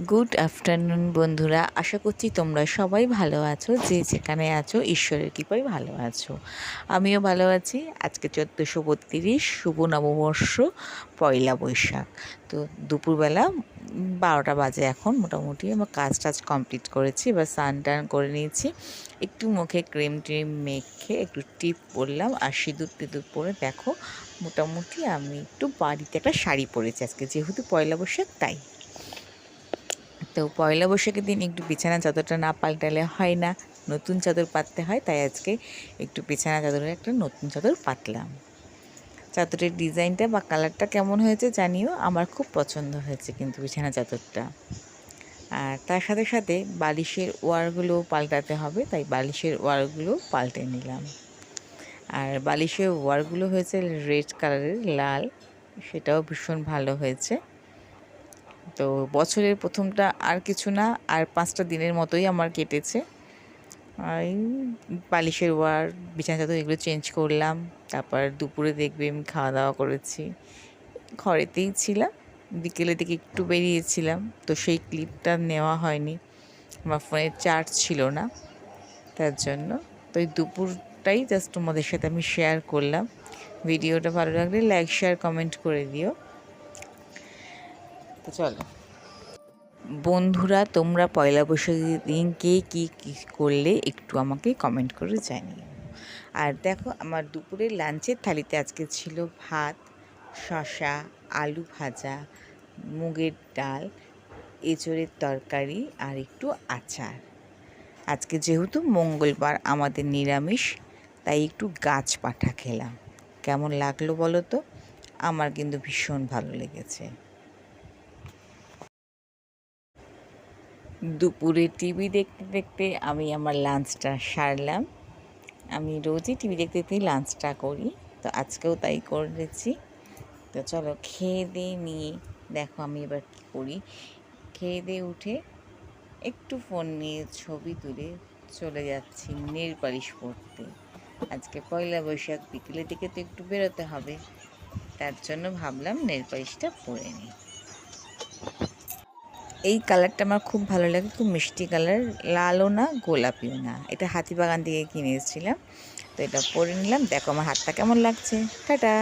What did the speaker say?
Good afternoon বন্ধুরা। আশা করছি তোমরা সবাই ভালো আছো, যে যেখানে আছো, ঈশ্বরের কৃপায় ভালো আছো। আমিও ভালো আছি। আজকে চোদ্দোশো বত্রিশ, শুভ নববর্ষ, পয়লা বৈশাখ। তো দুপুরবেলা বারোটা বাজে এখন, মোটামুটি আমার কাজ টাজ কমপ্লিট করেছি, এবার স্নান টান করে নিয়েছি। একটু মুখে ক্রিম ট্রিম মেখে একটু টিপ পরলাম, আর সিঁদুর টিঁদুর পরে দেখো, মোটামুটি আমি একটু বাড়িতে একটা শাড়ি পরেছি আজকে, যেহেতু পয়লা বৈশাখ, তাই। তো পয়লা বৈশাখের দিন একটু বিছানা চাদরটা না পাল্টালে হয় না। নতুন চাদর পাততে হয়, তাই আজকে একটু বিছানা চাদরের একটা নতুন চাদর পাতলাম। চাদরের ডিজাইনটা বা কালারটা কেমন হয়েছে জানিও, আমার খুব পছন্দ হয়েছে কিন্তু বিছানা চাদরটা। আর তার সাথে সাথে বালিশের ওয়ারগুলো পাল্টাতে হবে, তাই বালিশের ওয়ারগুলো পাল্টে নিলাম। আর বালিশের ওয়ারগুলো হয়েছে রেড কালারের, লাল, সেটাও ভীষণ ভালো হয়েছে। তো বছরের প্রথমটা আর কিছু না, আর পাঁচটা দিনের মতোই আমার কেটেছে। এই বালিশের ওয়ার, বিছানা চাদর এগুলো চেঞ্জ করলাম, তারপর দুপুরে দেখবে আমি খাওয়া দাওয়া করেছি। ঘরেতেই ছিলাম বিকেলের দিকে একটু বেরিয়েছিলাম, তো সেই ক্লিপটা নেওয়া হয়নি। আমার ফোনে চার্জ ছিল না, তার জন্য। তো এই দুপুরটাই জাস্ট তোমাদের সাথে আমি শেয়ার করলাম। ভিডিওটা ভালো লাগলে লাইক শেয়ার কমেন্ট করে দিও। তো চলো। বন্ধুরা, তোমরা পয়লা বৈশাখের দিন কে কী কী করলে একটু আমাকে কমেন্ট করে জানিও। আর দেখো, আমার দুপুরের লাঞ্চের থালিতে আজকে ছিল ভাত শশা আলু ভাজা, মুগের ডাল, এঁচড়ের তরকারি আর একটু আচার। আজকে যেহেতু মঙ্গলবার, আমাদের নিরামিষ, তাই একটু গাছ পাঠা খেলাম। কেমন লাগল বলো তো? আমার কিন্তু ভীষণ ভালো লেগেছে। দুপুরে টিভি দেখতে দেখতে আমি আমার লাঞ্চটা সারলাম। আমি রোজই টিভি দেখতে দেখতেই লাঞ্চটা করি, তো আজকেও তাই করেছি। তো চলো খেয়ে দিয়ে নিয়ে দেখো আমি এবার কী করি। খেয়ে দিয়ে উঠে একটু ফোন নিয়ে ছবি তুলে চলে যাচ্ছি নেল পালিশ পরতে। আজকে পয়লা বৈশাখ, বিকেলের দিকে তো একটু বেরোতে হবে, তার জন্য ভাবলাম নেল পালিশটা পরে নিই। এই কালারটা আমার খুব ভালো লাগে, খুব মিষ্টি কালার। লালও না, গোলাপিও না। এটা হাতিবাগান থেকে কিনে এসেছিলাম। তো এটা পরে নিলাম। দেখো আমার হাতটা কেমন লাগছে। টাটা!